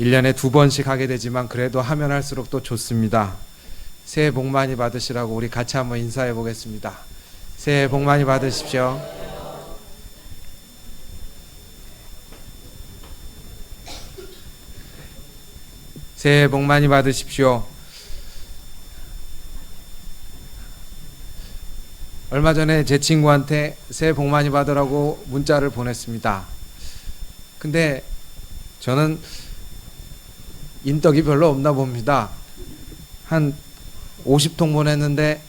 1년에 두 번씩 하게 되지만 그래도 하면 할수록 또 좋습니다. 새해 복 많이 받으시라고 우리 같이 한번 인사해 보겠습니다. 새해 복 많이 받으십시오. 새해 복 많이 받으십시오. 얼마 전에 제 친구한테 새해 복 많이 받으라고 문자를 보냈습니다. 근데 저는 인덕이 별로 없나 봅니다. 한 50통 보냈는데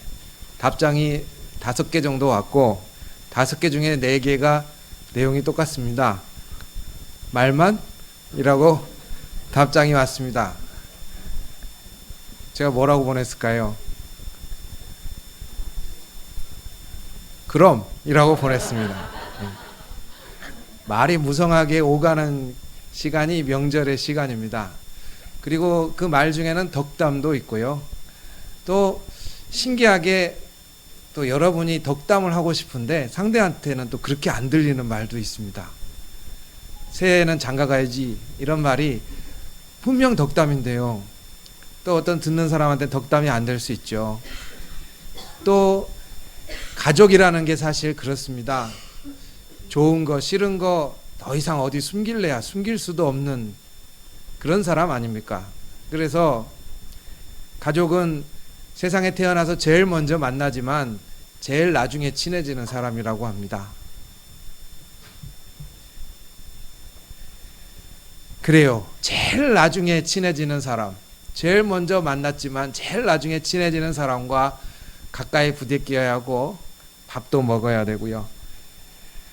답장이 다섯 개 정도 왔고 다섯 개 중에 네 개가 내용이 똑같습니다. 말만? 이라고 답장이 왔습니다. 제가 뭐라고 보냈을까요? 그럼 이라고 보냈습니다. 네. 말이 무성하게 오가는 시간이 명절의 시간입니다. 그리고 그 말 중에는 덕담도 있고요. 또 신기하게 또 여러분이 덕담을 하고 싶은데 상대한테는 또 그렇게 안 들리는 말도 있습니다. 새해에는 장가 가야지 이런 말이 분명 덕담인데요. 또 어떤 듣는 사람한테 덕담이 안 될 수 있죠. 또 가족이라는 게 사실 그렇습니다. 좋은 거 싫은 거 더 이상 어디 숨길래야 숨길 수도 없는 그런 사람 아닙니까? 그래서 가족은 세상에 태어나서 제일 먼저 만나지만 제일 나중에 친해지는 사람이라고 합니다. 그래요. 제일 나중에 친해지는 사람. 제일 먼저 만났지만 제일 나중에 친해지는 사람과 가까이 부대껴야 하고 밥도 먹어야 되고요.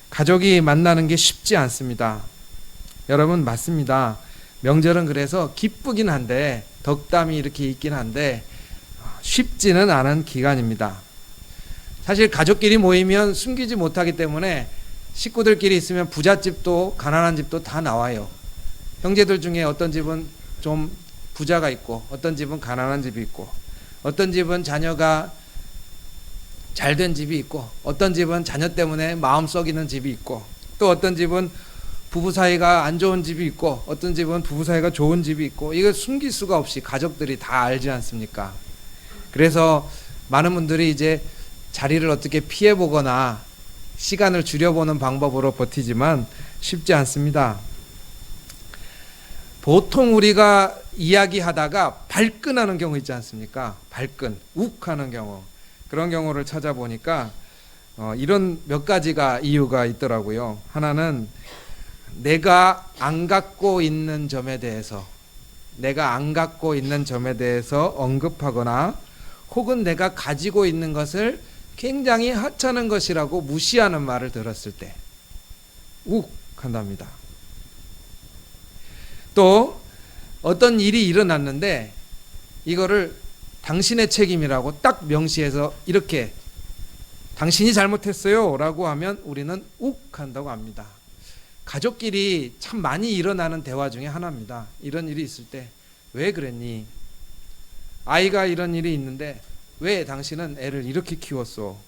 가족이 만나는 게 쉽지 않습니다. 여러분 맞습니다. 명절은 그래서 기쁘긴 한데 덕담이 이렇게 있긴 한데 쉽지는 않은 기간입니다. 사실 가족끼리 모이면 숨기지 못하기 때문에 식구들끼리 있으면 부잣집도 가난한 집도 다 나와요. 형제들 중에 어떤 집은 좀 부자가 있고 어떤 집은 가난한 집이 있고 어떤 집은 자녀가 잘 된 집이 있고 어떤 집은 자녀 때문에 마음 썩이는 집이 있고 또 어떤 집은 부부 사이가 안 좋은 집이 있고 어떤 집은 부부 사이가 좋은 집이 있고 이걸 숨길 수가 없이 가족들이 다 알지 않습니까? 그래서 많은 분들이 이제 자리를 어떻게 피해 보거나 시간을 줄여보는 방법으로 버티지만 쉽지 않습니다. 보통 우리가 이야기하다가 발끈하는 경우 있지 않습니까? 발끈, 욱하는 경우. 그런 경우를 찾아보니까 어, 이런 몇 가지가 이유가 있더라고요. 하나는 내가 안 갖고 있는 점에 대해서 내가 안 갖고 있는 점에 대해서 언급하거나 혹은 내가 가지고 있는 것을 굉장히 하찮은 것이라고 무시하는 말을 들었을 때 욱 한답니다. 또 어떤 일이 일어났는데 이거를 당신의 책임이라고 딱 명시해서 이렇게 당신이 잘못했어요 라고 하면 우리는 욱 한다고 합니다. 가족끼리 참 많이 일어나는 대화 중에 하나입니다. 이런 일이 있을 때 왜 그랬니? 아이가 이런 일이 있는데 왜 당신은 애를 이렇게 키웠어?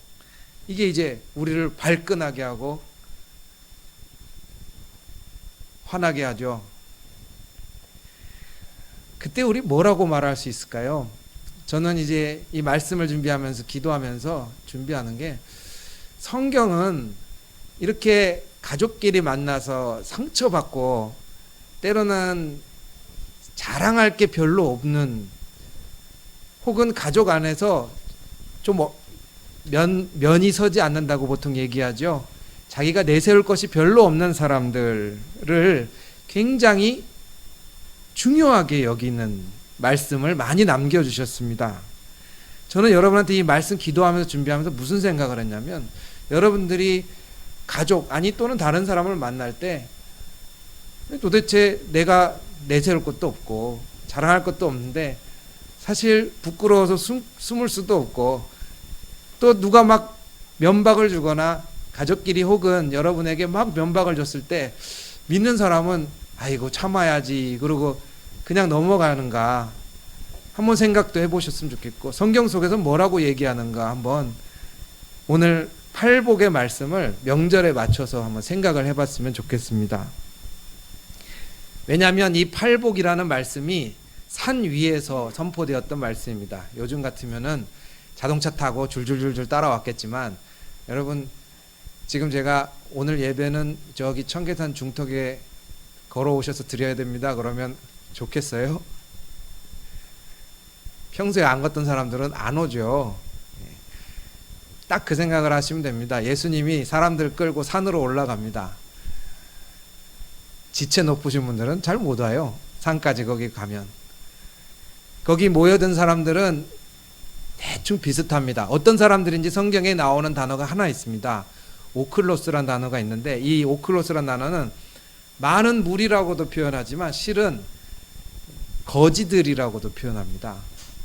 이게 이제 우리를 발끈하게 하고 화나게 하죠. 그때 우리 뭐라고 말할 수 있을까요? 저는 이제 이 말씀을 준비하면서 기도하면서 준비하는 게 성경은 이렇게 가족끼리 만나서 상처받고 때로는 자랑할 게 별로 없는 혹은 가족 안에서 좀 어, 면, 면이 서지 않는다고 보통 얘기하죠. 자기가 내세울 것이 별로 없는 사람들을 굉장히 중요하게 여기는 말씀을 많이 남겨주셨습니다. 저는 여러분한테 이 말씀 기도하면서 준비하면서 무슨 생각을 했냐면 여러분들이 가족 아니 또는 다른 사람을 만날 때 도대체 내가 내세울 것도 없고 자랑할 것도 없는데 사실 부끄러워서 숨, 숨을 수도 없고 또 누가 막 면박을 주거나 가족끼리 혹은 여러분에게 막 면박을 줬을 때 믿는 사람은 아이고 참아야지 그러고 그냥 넘어가는가? 한번 생각도 해보셨으면 좋겠고 성경 속에서 뭐라고 얘기하는가? 한번 오늘 팔복의 말씀을 명절에 맞춰서 한번 생각을 해봤으면 좋겠습니다. 왜냐하면 이 팔복이라는 말씀이 산 위에서 선포되었던 말씀입니다. 요즘 같으면은 자동차 타고 줄줄줄줄 따라왔겠지만 여러분 지금 제가 오늘 예배는 저기 청계산 중턱에 걸어오셔서 드려야 됩니다. 그러면 좋겠어요? 평소에 안 걷던 사람들은 안 오죠. 딱 그 생각을 하시면 됩니다. 예수님이 사람들 끌고 산으로 올라갑니다. 지체 높으신 분들은 잘 못 와요. 산까지 거기 가면. 거기 모여든 사람들은 대충 비슷합니다. 어떤 사람들인지 성경에 나오는 단어가 하나 있습니다. 오클로스란 단어가 있는데 이 오클로스란 단어는 많은 무리라고도 표현하지만 실은 거지들이라고도 표현합니다.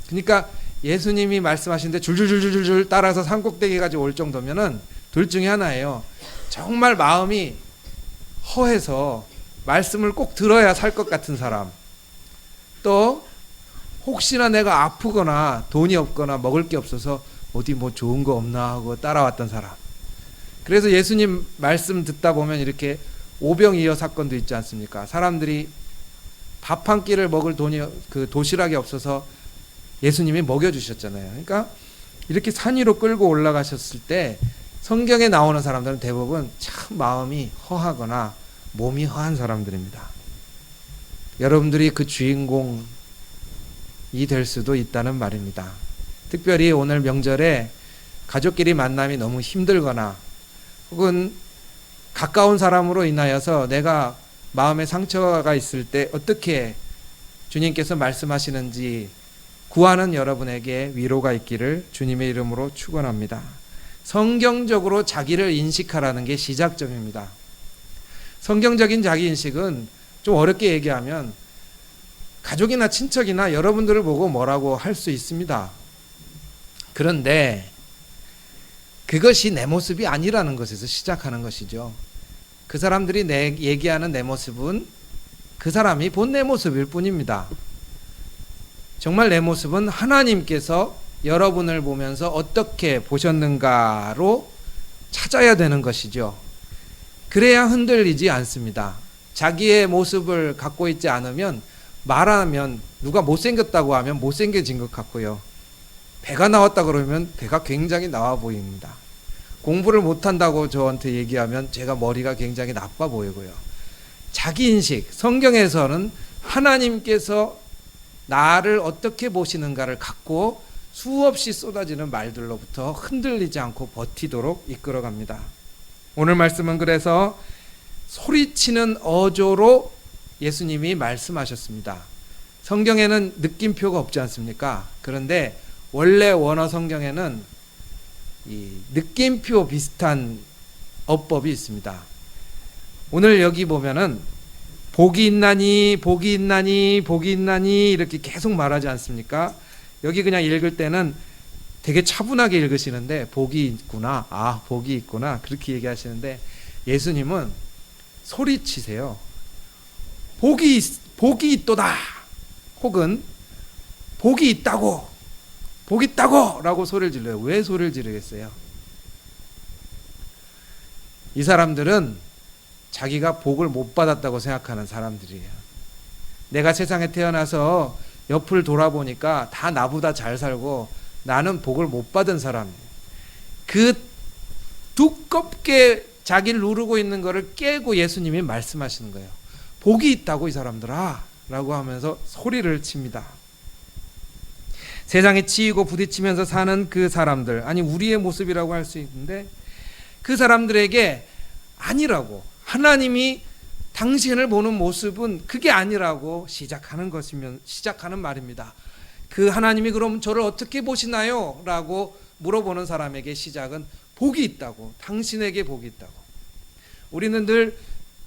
그러니까 예수님이 말씀하신데 줄줄줄줄줄 따라서 산꼭대기까지 올 정도면은 둘 중에 하나예요. 정말 마음이 허해서 말씀을 꼭 들어야 살 것 같은 사람. 또 혹시나 내가 아프거나 돈이 없거나 먹을 게 없어서 어디 뭐 좋은 거 없나 하고 따라왔던 사람. 그래서 예수님 말씀 듣다 보면 이렇게 오병이어 사건도 있지 않습니까? 사람들이 밥 한 끼를 먹을 돈이 그 도시락이 없어서 예수님이 먹여 주셨잖아요. 그러니까 이렇게 산 위로 끌고 올라가셨을 때 성경에 나오는 사람들은 대부분 참 마음이 허하거나 몸이 허한 사람들입니다. 여러분들이 그 주인공이 될 수도 있다는 말입니다. 특별히 오늘 명절에 가족끼리 만남이 너무 힘들거나 혹은 가까운 사람으로 인하여서 내가 마음에 상처가 있을 때 어떻게 주님께서 말씀하시는지 구하는 여러분에게 위로가 있기를 주님의 이름으로 축원합니다. 성경적으로 자기를 인식하라는 게 시작점입니다. 성경적인 자기 인식은 좀 어렵게 얘기하면 가족이나 친척이나 여러분들을 보고 뭐라고 할 수 있습니다. 그런데 그것이 내 모습이 아니라는 것에서 시작하는 것이죠. 그 사람들이 내 얘기하는 내 모습은 그 사람이 본 내 모습일 뿐입니다. 정말 내 모습은 하나님께서 여러분을 보면서 어떻게 보셨는가로 찾아야 되는 것이죠. 그래야 흔들리지 않습니다. 자기의 모습을 갖고 있지 않으면 말하면 누가 못생겼다고 하면 못생겨진 것 같고요. 배가 나왔다 그러면 배가 굉장히 나와 보입니다. 공부를 못한다고 저한테 얘기하면 제가 머리가 굉장히 나빠 보이고요. 자기 인식, 성경에서는 하나님께서 나를 어떻게 보시는가를 갖고 수없이 쏟아지는 말들로부터 흔들리지 않고 버티도록 이끌어갑니다. 오늘 말씀은 그래서 소리치는 어조로 예수님이 말씀하셨습니다. 성경에는 느낌표가 없지 않습니까? 그런데 원래 원어 성경에는 이 느낌표 비슷한 어법이 있습니다. 오늘 여기 보면은 복이 있나니 복이 있나니 복이 있나니 이렇게 계속 말하지 않습니까? 여기 그냥 읽을 때는 되게 차분하게 읽으시는데 복이 있구나. 아, 복이 있구나. 그렇게 얘기하시는데 예수님은 소리치세요. 복이 복이 있도다. 혹은 복이 있다고. 복 있다고라고 소리를 질러요. 왜 소리를 지르겠어요? 이 사람들은 자기가 복을 못 받았다고 생각하는 사람들이에요. 내가 세상에 태어나서 옆을 돌아보니까 다 나보다 잘 살고 나는 복을 못 받은 사람이에요. 그 두껍게 자기를 누르고 있는 것을 깨고 예수님이 말씀하시는 거예요. 복이 있다고 이 사람들아 라고 하면서 소리를 칩니다. 세상에 치이고 부딪히면서 사는 그 사람들, 아니 우리의 모습이라고 할 수 있는데 그 사람들에게 아니라고 하나님이 당신을 보는 모습은 그게 아니라고 시작하는 것이면 시작하는 말입니다. 그 하나님이 그럼 저를 어떻게 보시나요? 라고 물어보는 사람에게 시작은 복이 있다고 당신에게 복이 있다고. 우리는 늘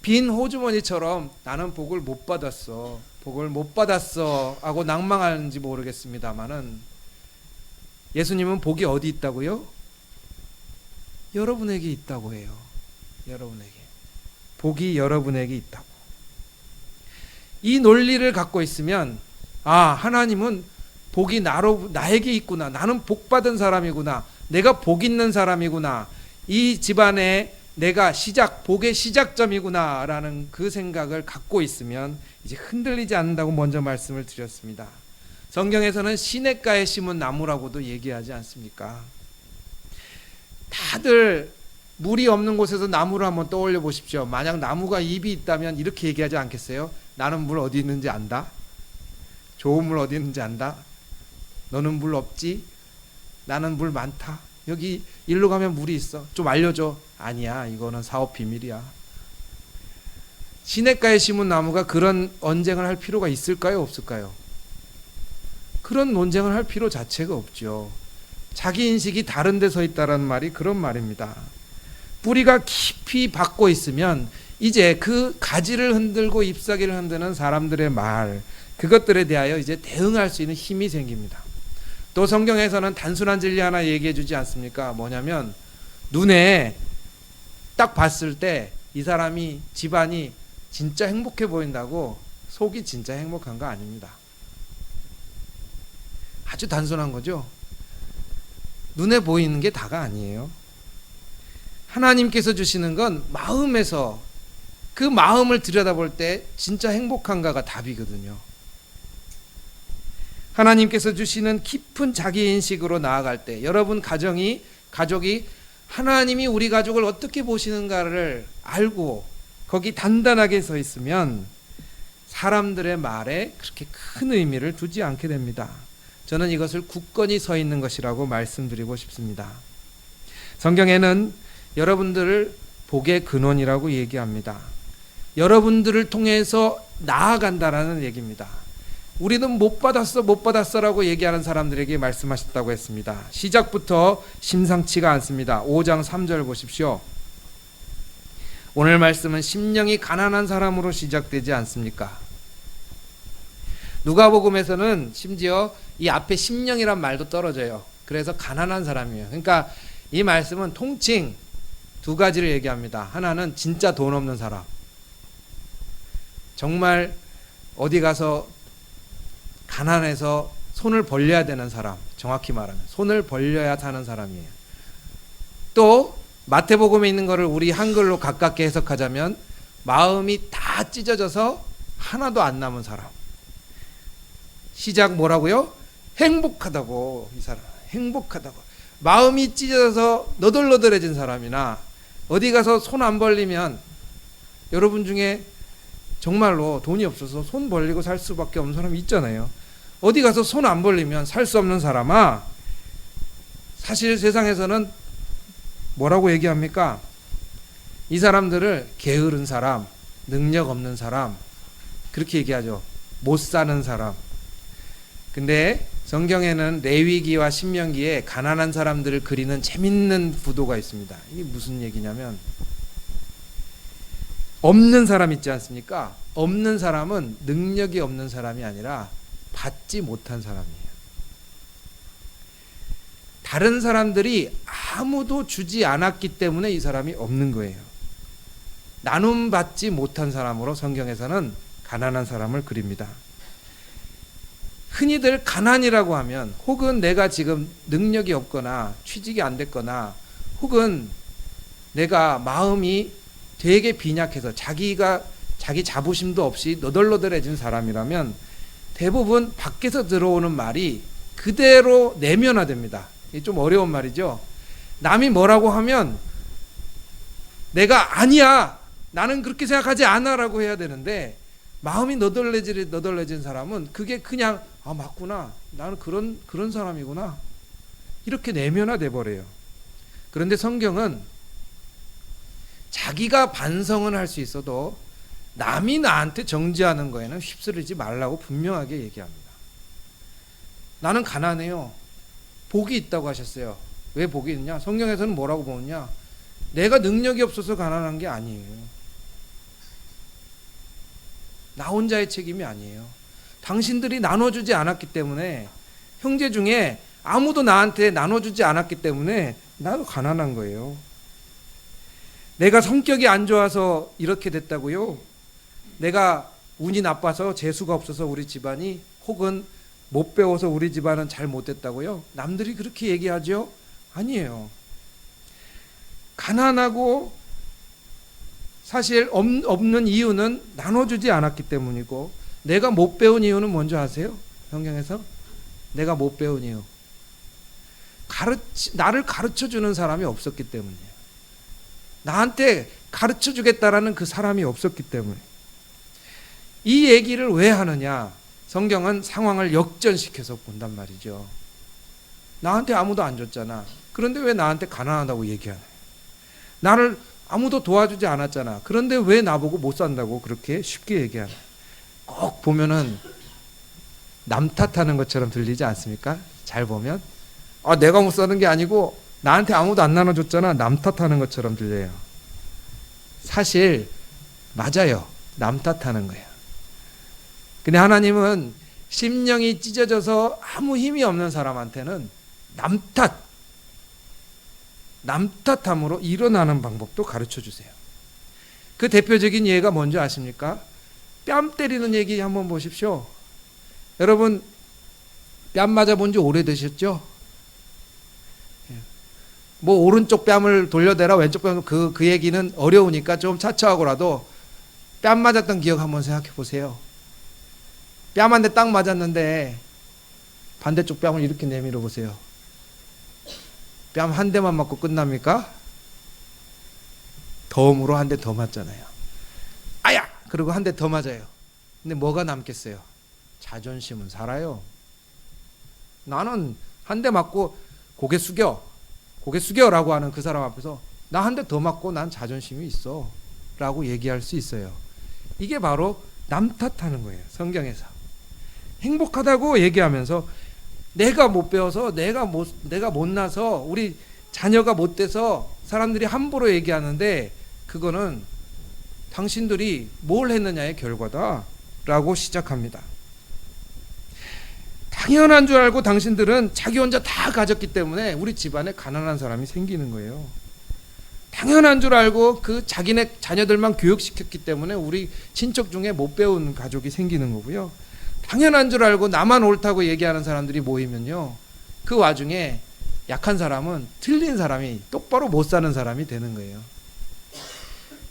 빈 호주머니처럼 나는 복을 못 받았어. 복을 못 받았어 하고 낭망하는지 모르겠습니다만은 예수님은 복이 어디 있다고요? 여러분에게 있다고 해요. 여러분에게. 복이 여러분에게 있다고. 이 논리를 갖고 있으면 아, 하나님은 복이 나로 나에게 있구나. 나는 복 받은 사람이구나. 내가 복 있는 사람이구나. 이 집안에 내가 시작 복의 시작점이구나라는 그 생각을 갖고 있으면 이제 흔들리지 않는다고 먼저 말씀을 드렸습니다. 성경에서는 시냇가에 심은 나무라고도 얘기하지 않습니까? 다들 물이 없는 곳에서 나무를 한번 떠올려 보십시오. 만약 나무가 잎이 있다면 이렇게 얘기하지 않겠어요? 나는 물 어디 있는지 안다. 좋은 물 어디 있는지 안다. 너는 물 없지? 나는 물 많다. 여기 일로 가면 물이 있어. 좀 알려줘. 아니야. 이거는 사업 비밀이야. 시냇가에 심은 나무가 그런 언쟁을 할 필요가 있을까요? 없을까요? 그런 논쟁을 할 필요 자체가 없죠. 자기 인식이 다른 데 서 있다라는 말이 그런 말입니다. 뿌리가 깊이 박고 있으면 이제 그 가지를 흔들고 잎사귀를 흔드는 사람들의 말 그것들에 대하여 이제 대응할 수 있는 힘이 생깁니다. 또 성경에서는 단순한 진리 하나 얘기해 주지 않습니까? 뭐냐면 눈에 딱 봤을 때 이 사람이 집안이 진짜 행복해 보인다고 속이 진짜 행복한 거 아닙니다. 아주 단순한 거죠. 눈에 보이는 게 다가 아니에요. 하나님께서 주시는 건 마음에서 그 마음을 들여다볼 때 진짜 행복한가가 답이거든요. 하나님께서 주시는 깊은 자기 인식으로 나아갈 때 여러분 가정이 가족이 하나님이 우리 가족을 어떻게 보시는가를 알고 거기 단단하게 서 있으면 사람들의 말에 그렇게 큰 의미를 두지 않게 됩니다. 저는 이것을 굳건히 서 있는 것이라고 말씀드리고 싶습니다. 성경에는 여러분들을 복의 근원이라고 얘기합니다. 여러분들을 통해서 나아간다라는 얘기입니다. 우리는 못 받았어, 못 받았어라고 얘기하는 사람들에게 말씀하셨다고 했습니다. 시작부터 심상치가 않습니다. 5장 3절 보십시오. 오늘 말씀은 심령이 가난한 사람으로 시작되지 않습니까? 누가복음에서는 심지어 이 앞에 심령이란 말도 떨어져요. 그래서 가난한 사람이에요. 그러니까 이 말씀은 통칭 두 가지를 얘기합니다. 하나는 진짜 돈 없는 사람. 정말 어디 가서 가난해서 손을 벌려야 되는 사람. 정확히 말하면 손을 벌려야 사는 사람이에요. 또 마태복음에 있는 거를 우리 한글로 가깝게 해석하자면 마음이 다 찢어져서 하나도 안 남은 사람. 시작 뭐라고요? 행복하다고 이 사람 행복하다고 마음이 찢어져서 너덜너덜해진 사람이나 어디 가서 손 안 벌리면 여러분 중에 정말로 돈이 없어서 손 벌리고 살 수밖에 없는 사람이 있잖아요. 어디 가서 손 안 벌리면 살 수 없는 사람아 사실 세상에서는 뭐라고 얘기합니까? 이 사람들을 게으른 사람, 능력 없는 사람 그렇게 얘기하죠. 못 사는 사람. 근데 성경에는 레위기와 신명기에 가난한 사람들을 그리는 재밌는 구도가 있습니다. 이게 무슨 얘기냐면 없는 사람 있지 않습니까? 없는 사람은 능력이 없는 사람이 아니라 받지 못한 사람이에요. 다른 사람들이 아무도 주지 않았기 때문에 이 사람이 없는 거예요. 나눔 받지 못한 사람으로 성경에서는 가난한 사람을 그립니다. 흔히들 가난이라고 하면 혹은 내가 지금 능력이 없거나 취직이 안 됐거나 혹은 내가 마음이 되게 빈약해서 자기가 자기 자부심도 없이 너덜너덜해진 사람이라면 대부분 밖에서 들어오는 말이 그대로 내면화됩니다. 좀 어려운 말이죠. 남이 뭐라고 하면 내가 아니야. 나는 그렇게 생각하지 않아라고 해야 되는데 마음이 너덜해진 너덜해진 사람은 그게 그냥 아 맞구나 나는 그런 그런 사람이구나 이렇게 내면화돼 버려요. 그런데 성경은 자기가 반성은 할 수 있어도 남이 나한테 정지하는 거에는 휩쓸리지 말라고 분명하게 얘기합니다. 나는 가난해요. 복이 있다고 하셨어요. 왜 복이 있냐? 성경에서는 뭐라고 보느냐? 내가 능력이 없어서 가난한 게 아니에요. 나 혼자의 책임이 아니에요. 당신들이 나눠주지 않았기 때문에 형제 중에 아무도 나한테 나눠주지 않았기 때문에 나도 가난한 거예요. 내가 성격이 안 좋아서 이렇게 됐다고요? 내가 운이 나빠서 재수가 없어서 우리 집안이 혹은 못 배워서 우리 집안은 잘 못됐다고요? 남들이 그렇게 얘기하죠? 아니에요. 가난하고 사실 없- 없는 이유는 나눠주지 않았기 때문이고 내가 못 배운 이유는 뭔지 아세요? 성경에서 내가 못 배운 이유. 가르치 나를 가르쳐 주는 사람이 없었기 때문이에요. 나한테 가르쳐 주겠다라는 그 사람이 없었기 때문에. 이 얘기를 왜 하느냐? 성경은 상황을 역전시켜서 본단 말이죠. 나한테 아무도 안 줬잖아. 그런데 왜 나한테 가난하다고 얘기하냐? 나를 아무도 도와주지 않았잖아. 그런데 왜 나보고 못 산다고 그렇게 쉽게 얘기하냐? 꼭 보면은 남 탓하는 것처럼 들리지 않습니까? 잘 보면 아 내가 못 사는 게 아니고 나한테 아무도 안 나눠줬잖아. 남 탓하는 것처럼 들려요. 사실 맞아요. 남 탓하는 거예요. 근데 하나님은 심령이 찢어져서 아무 힘이 없는 사람한테는 남 탓, 남 탓함으로 일어나는 방법도 가르쳐 주세요. 그 대표적인 예가 뭔지 아십니까? 뺨 때리는 얘기 한번 보십시오. 여러분 뺨 맞아 본 지 오래되셨죠? 예. 뭐 오른쪽 뺨을 돌려대라 왼쪽 뺨 그, 그 얘기는 어려우니까 좀 차처하고라도 뺨 맞았던 기억 한번 생각해 보세요. 뺨 한 대 딱 맞았는데 반대쪽 뺨을 이렇게 내밀어 보세요. 뺨 한 대만 맞고 끝납니까? 덤으로 한 대 더 맞잖아요. 그리고 한 대 더 맞아요. 근데 뭐가 남겠어요? 자존심은 살아요. 나는 한 대 맞고 고개 숙여. 고개 숙여라고 하는 그 사람 앞에서 나 한 대 더 맞고 난 자존심이 있어. 라고 얘기할 수 있어요. 이게 바로 남 탓하는 거예요. 성경에서. 행복하다고 얘기하면서 내가 못 배워서 내가 못 내가 못나서 우리 자녀가 못 돼서 사람들이 함부로 얘기하는데 그거는 당신들이 뭘 했느냐의 결과다 라고 시작합니다. 당연한 줄 알고 당신들은 자기 혼자 다 가졌기 때문에 우리 집안에 가난한 사람이 생기는 거예요. 당연한 줄 알고 그 자기네 자녀들만 교육시켰기 때문에 우리 친척 중에 못 배운 가족이 생기는 거고요. 당연한 줄 알고 나만 옳다고 얘기하는 사람들이 모이면요. 그 와중에 약한 사람은 틀린 사람이 똑바로 못 사는 사람이 되는 거예요.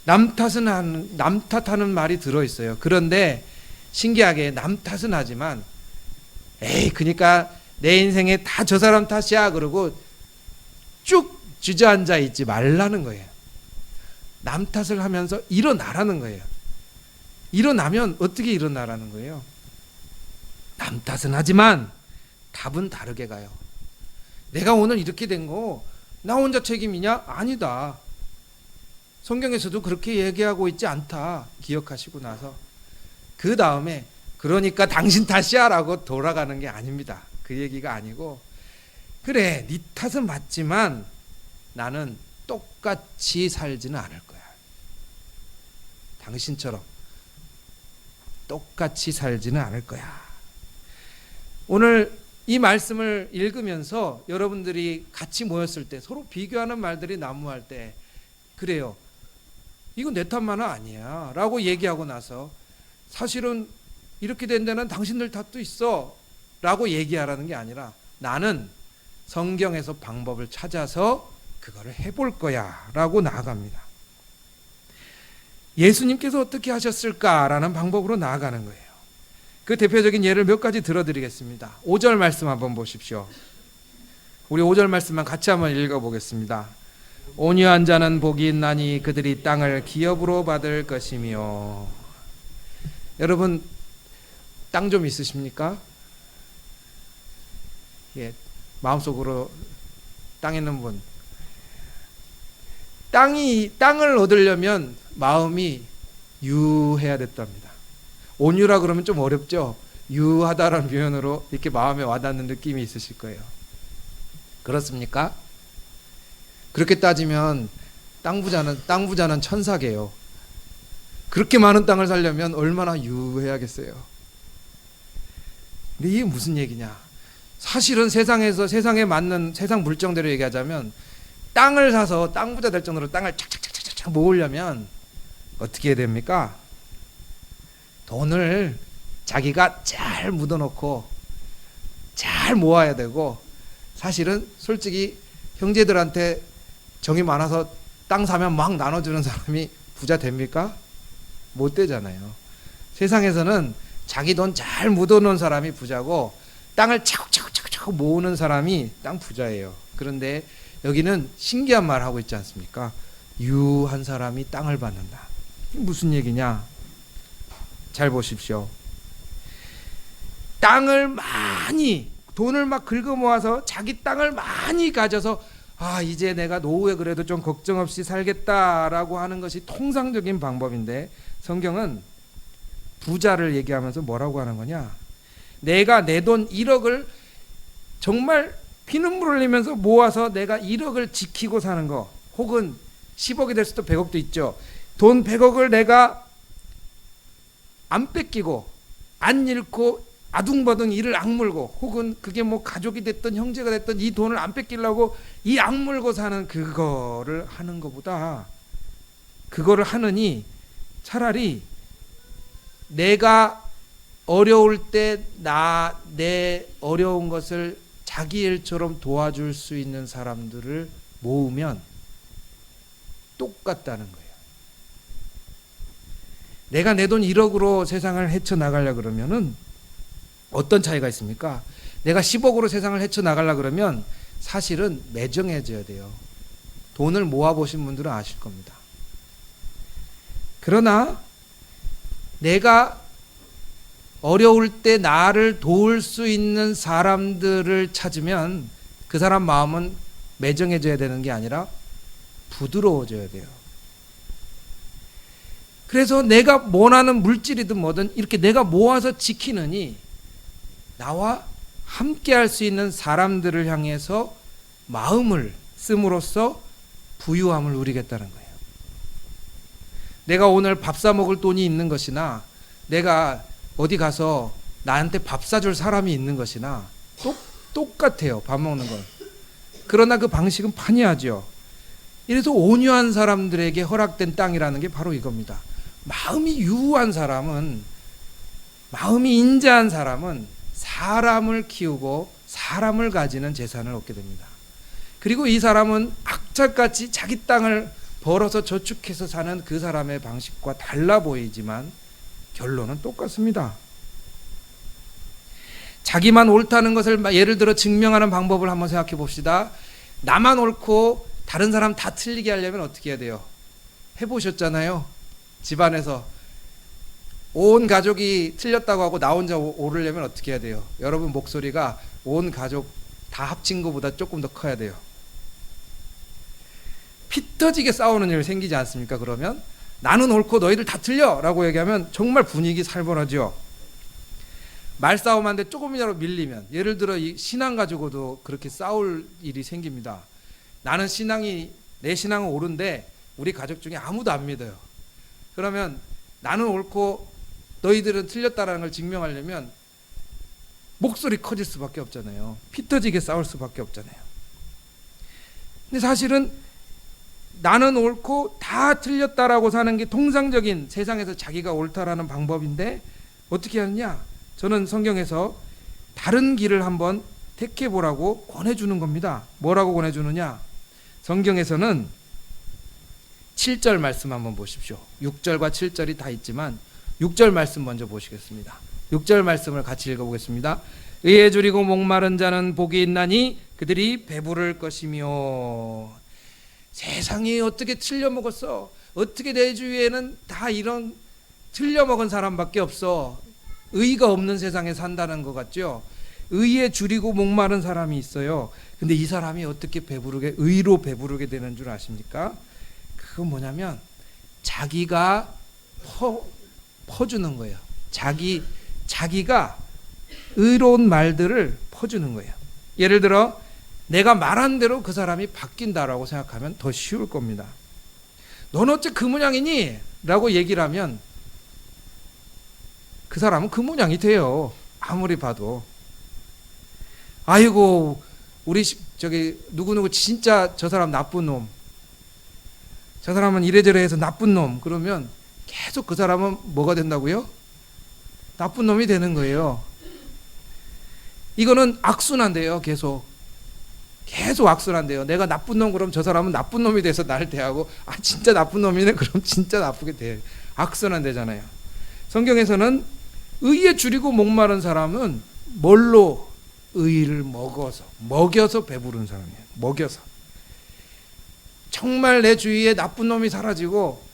남 탓은 한, 남 탓하는 말이 들어 있어요. 그런데 신기하게 남 탓은 하지만 에이 그러니까 내 인생에 다 저 사람 탓이야 그러고 쭉 주저앉아 있지 말라는 거예요. 남 탓을 하면서 일어나라는 거예요. 일어나면 어떻게 일어나라는 거예요? 남 탓은 하지만 답은 다르게 가요. 내가 오늘 이렇게 된 거 나 혼자 책임이냐? 아니다. 성경에서도 그렇게 얘기하고 있지 않다. 기억하시고 나서 그 다음에 그러니까 당신 탓이야 라고 돌아가는 게 아닙니다. 그 얘기가 아니고 그래 네 탓은 맞지만 나는 똑같이 살지는 않을 거야. 당신처럼 똑같이 살지는 않을 거야. 오늘 이 말씀을 읽으면서 여러분들이 같이 모였을 때 서로 비교하는 말들이 난무할 때 그래요. 이건 내 탓만은 아니야. 라고 얘기하고 나서 사실은 이렇게 된 데는 당신들 탓도 있어. 라고 얘기하라는 게 아니라 나는 성경에서 방법을 찾아서 그거를 해볼 거야. 라고 나아갑니다. 예수님께서 어떻게 하셨을까라는 방법으로 나아가는 거예요. 그 대표적인 예를 몇 가지 들어드리겠습니다. 5절 말씀 한번 보십시오. 우리 5절 말씀만 같이 한번 읽어보겠습니다. 온유한 자는 복이 있나니 그들이 땅을 기업으로 받을 것이며 여러분 땅 좀 있으십니까? 예, 마음속으로 땅 있는 분 땅이 땅을 얻으려면 마음이 유해야 됐답니다. 온유라 그러면 좀 어렵죠. 유하다라는 표현으로 이렇게 마음에 와닿는 느낌이 있으실 거예요. 그렇습니까? 그렇게 따지면 땅 부자는 땅 부자는 천사게요. 그렇게 많은 땅을 살려면 얼마나 유해야겠어요. 근데 이게 무슨 얘기냐? 사실은 세상에서 세상에 맞는 세상 물정대로 얘기하자면 땅을 사서 땅 부자 될 정도로 땅을 착착착착착 모으려면 어떻게 해야 됩니까? 돈을 자기가 잘 묻어놓고 잘 모아야 되고 사실은 솔직히 형제들한테 정이 많아서 땅 사면 막 나눠주는 사람이 부자 됩니까? 못 되잖아요. 세상에서는 자기 돈 잘 묻어놓은 사람이 부자고 땅을 차곡차곡차곡 모으는 사람이 땅 부자예요. 그런데 여기는 신기한 말 하고 있지 않습니까? 유한 사람이 땅을 받는다. 무슨 얘기냐? 잘 보십시오. 땅을 많이 돈을 막 긁어 모아서 자기 땅을 많이 가져서 아 이제 내가 노후에 그래도 좀 걱정 없이 살겠다라고 하는 것이 통상적인 방법인데 성경은 부자를 얘기하면서 뭐라고 하는 거냐? 내가 내 돈 1억을 정말 피눈물 흘리면서 모아서 내가 1억을 지키고 사는 거 혹은 10억이 될 수도 100억도 있죠. 돈 100억을 내가 안 뺏기고 안 잃고 아둥바둥 이를 악물고 혹은 그게 뭐 가족이 됐든 형제가 됐든 이 돈을 안 뺏기려고 이 악물고 사는 그거를 하는 것보다 그거를 하느니 차라리 내가 어려울 때 나 내 어려운 것을 자기 일처럼 도와줄 수 있는 사람들을 모으면 똑같다는 거예요. 내가 내 돈 1억으로 세상을 헤쳐 나가려 그러면은 어떤 차이가 있습니까? 내가 10억으로 세상을 헤쳐 나가려 그러면 사실은 매정해져야 돼요. 돈을 모아 보신 분들은 아실 겁니다. 그러나 내가 어려울 때 나를 도울 수 있는 사람들을 찾으면 그 사람 마음은 매정해져야 되는 게 아니라 부드러워져야 돼요. 그래서 내가 원하는 물질이든 뭐든 이렇게 내가 모아서 지키느니 나와 함께 할 수 있는 사람들을 향해서 마음을 씀으로써 부유함을 누리겠다는 거예요. 내가 오늘 밥 사 먹을 돈이 있는 것이나 내가 어디 가서 나한테 밥 사줄 사람이 있는 것이나 똑, 똑같아요. 밥 먹는 건. 그러나 그 방식은 판이하죠. 이래서 온유한 사람들에게 허락된 땅이라는 게 바로 이겁니다. 마음이 유한 사람은 마음이 인자한 사람은 사람을 키우고 사람을 가지는 재산을 얻게 됩니다. 그리고 이 사람은 악착같이 자기 땅을 벌어서 저축해서 사는 그 사람의 방식과 달라 보이지만 결론은 똑같습니다. 자기만 옳다는 것을 예를 들어 증명하는 방법을 한번 생각해 봅시다. 나만 옳고 다른 사람 다 틀리게 하려면 어떻게 해야 돼요? 해보셨잖아요. 집안에서 온 가족이 틀렸다고 하고 나 혼자 오- 옳으려면 어떻게 해야 돼요? 여러분 목소리가 온 가족 다 합친 것보다 조금 더 커야 돼요. 피 터지게 싸우는 일 생기지 않습니까? 그러면 나는 옳고 너희들 다 틀려라고 얘기하면 정말 분위기 살벌하죠. 말싸움한데 조금이라도 밀리면 예를 들어 이 신앙 가지고도 그렇게 싸울 일이 생깁니다. 나는 신앙이 내 신앙은 옳은데 우리 가족 중에 아무도 안 믿어요. 그러면 나는 옳고 너희들은 틀렸다라는 걸 증명하려면 목소리 커질 수밖에 없잖아요. 피 터지게 싸울 수밖에 없잖아요. 근데 사실은 나는 옳고 다 틀렸다라고 사는 게 통상적인 세상에서 자기가 옳다라는 방법인데 어떻게 하느냐? 저는 성경에서 다른 길을 한번 택해 보라고 권해 주는 겁니다. 뭐라고 권해 주느냐? 성경에서는 7절 말씀 한번 보십시오. 6절과 7절이 다 있지만 6절 말씀 먼저 보시겠습니다. 6절 말씀을 같이 읽어 보겠습니다. 의에 줄이고 목마른 자는 복이 있나니 그들이 배부를 것이며 세상이 어떻게 틀려 먹었어? 어떻게 내 주위에는 다 이런 틀려 먹은 사람밖에 없어? 의가 없는 세상에 산다는 것 같죠? 의에 줄이고 목마른 사람이 있어요. 근데 이 사람이 어떻게 배부르게 의로 배부르게 되는 줄 아십니까? 그건 뭐냐면 자기가 퍼 퍼주는 거예요. 자기 자기가 의로운 말들을 퍼주는 거예요. 예를 들어 내가 말한 대로 그 사람이 바뀐다라고 생각하면 더 쉬울 겁니다. 너는 어째 그 모양이니? 라고 얘기를 하면 그 사람은 그 모양이 돼요. 아무리 봐도. 아이고, 우리 시- 저기 누구누구 진짜 저 사람 나쁜 놈. 저 사람은 이래저래 해서 나쁜 놈. 그러면 계속 그 사람은 뭐가 된다고요? 나쁜 놈이 되는 거예요. 이거는 악순환돼요, 계속. 계속 악순환돼요. 내가 나쁜 놈 그럼 저 사람은 나쁜 놈이 돼서 나를 대하고 아 진짜 나쁜 놈이네 그럼 진짜 나쁘게 돼. 악순환되잖아요. 성경에서는 의에 줄이고 목마른 사람은 뭘로 의를 먹어서 먹여서 배부른 사람이에요. 먹여서 정말 내 주위에 나쁜 놈이 사라지고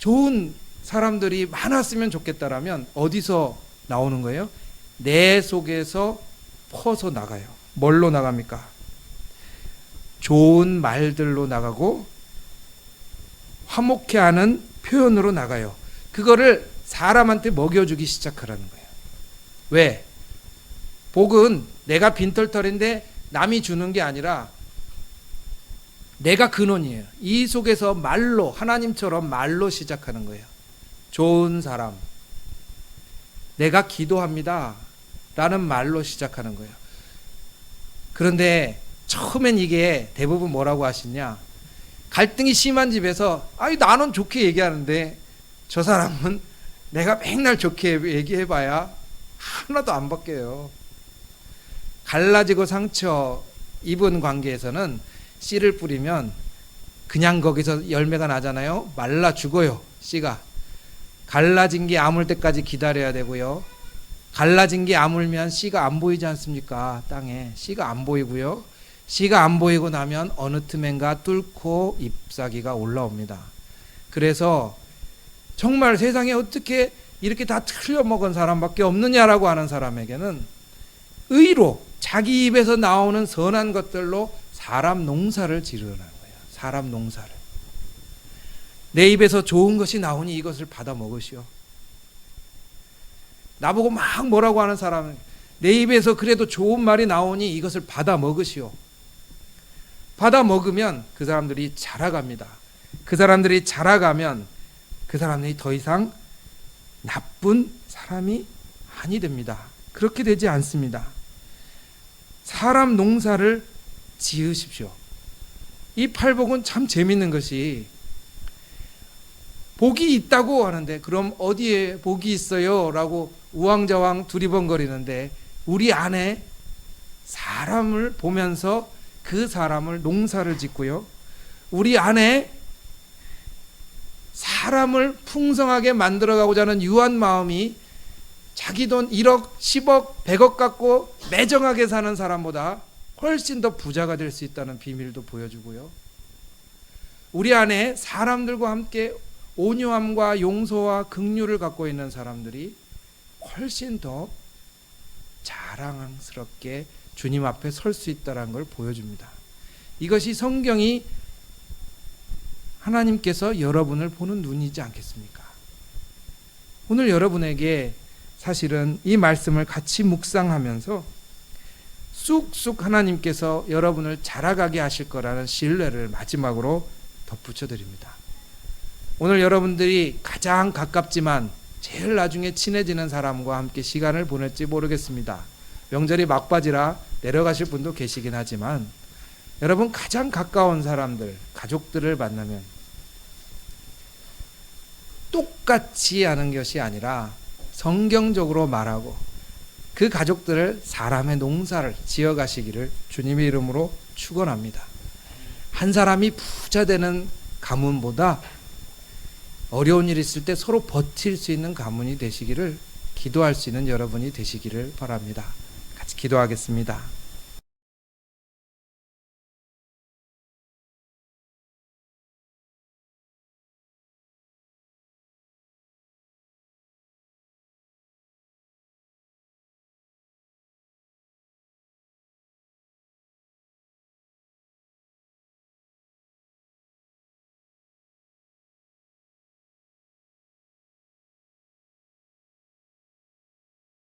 좋은 사람들이 많았으면 좋겠다라면 어디서 나오는 거예요? 내 속에서 퍼서 나가요. 뭘로 나갑니까? 좋은 말들로 나가고 화목해 하는 표현으로 나가요. 그거를 사람한테 먹여주기 시작하라는 거예요. 왜? 복은 내가 빈털털인데 남이 주는 게 아니라 내가 근원이에요. 이 속에서 말로 하나님처럼 말로 시작하는 거예요. 좋은 사람. 내가 기도합니다. 라는 말로 시작하는 거예요. 그런데 처음엔 이게 대부분 뭐라고 하시냐? 갈등이 심한 집에서 아이 나는 좋게 얘기하는데 저 사람은 내가 맨날 좋게 얘기해봐야 하나도 안 바뀌어요. 갈라지고 상처 입은 관계에서는 씨를 뿌리면 그냥 거기서 열매가 나잖아요. 말라 죽어요. 씨가. 갈라진 게 아물 때까지 기다려야 되고요. 갈라진 게 아물면 씨가 안 보이지 않습니까? 땅에 씨가 안 보이고요. 씨가 안 보이고 나면 어느 틈엔가 뚫고 잎사귀가 올라옵니다. 그래서 정말 세상에 어떻게 이렇게 다 틀려 먹은 사람밖에 없느냐라고 하는 사람에게는 의로 자기 입에서 나오는 선한 것들로 사람 농사를 지르라는 거예요. 사람 농사를. 내 입에서 좋은 것이 나오니 이것을 받아 먹으시오. 나보고 막 뭐라고 하는 사람은 내 입에서 그래도 좋은 말이 나오니 이것을 받아 먹으시오. 받아 먹으면 그 사람들이 자라갑니다. 그 사람들이 자라가면 그 사람들이 더 이상 나쁜 사람이 아니 됩니다. 그렇게 되지 않습니다. 사람 농사를 지으십시오. 이 팔복은 참 재밌는 것이 복이 있다고 하는데 그럼 어디에 복이 있어요? 라고 우왕좌왕 두리번거리는데 우리 안에 사람을 보면서 그 사람을 농사를 짓고요. 우리 안에 사람을 풍성하게 만들어가고자 하는 유한 마음이 자기 돈 1억, 10억, 100억 갖고 매정하게 사는 사람보다 훨씬 더 부자가 될 수 있다는 비밀도 보여주고요. 우리 안에 사람들과 함께 온유함과 용서와 긍휼을 갖고 있는 사람들이 훨씬 더 자랑스럽게 주님 앞에 설 수 있다는 걸 보여줍니다. 이것이 성경이 하나님께서 여러분을 보는 눈이지 않겠습니까? 오늘 여러분에게 사실은 이 말씀을 같이 묵상하면서 쑥쑥 하나님께서 여러분을 자라가게 하실 거라는 신뢰를 마지막으로 덧붙여 드립니다. 오늘 여러분들이 가장 가깝지만 제일 나중에 친해지는 사람과 함께 시간을 보낼지 모르겠습니다. 명절이 막바지라 내려가실 분도 계시긴 하지만 여러분 가장 가까운 사람들, 가족들을 만나면 똑같이 하는 것이 아니라 성경적으로 말하고 그 가족들을 사람의 농사를 지어 가시기를 주님의 이름으로 축원합니다. 한 사람이 부자 되는 가문보다 어려운 일 있을 때 서로 버틸 수 있는 가문이 되시기를 기도할 수 있는 여러분이 되시기를 바랍니다. 같이 기도하겠습니다.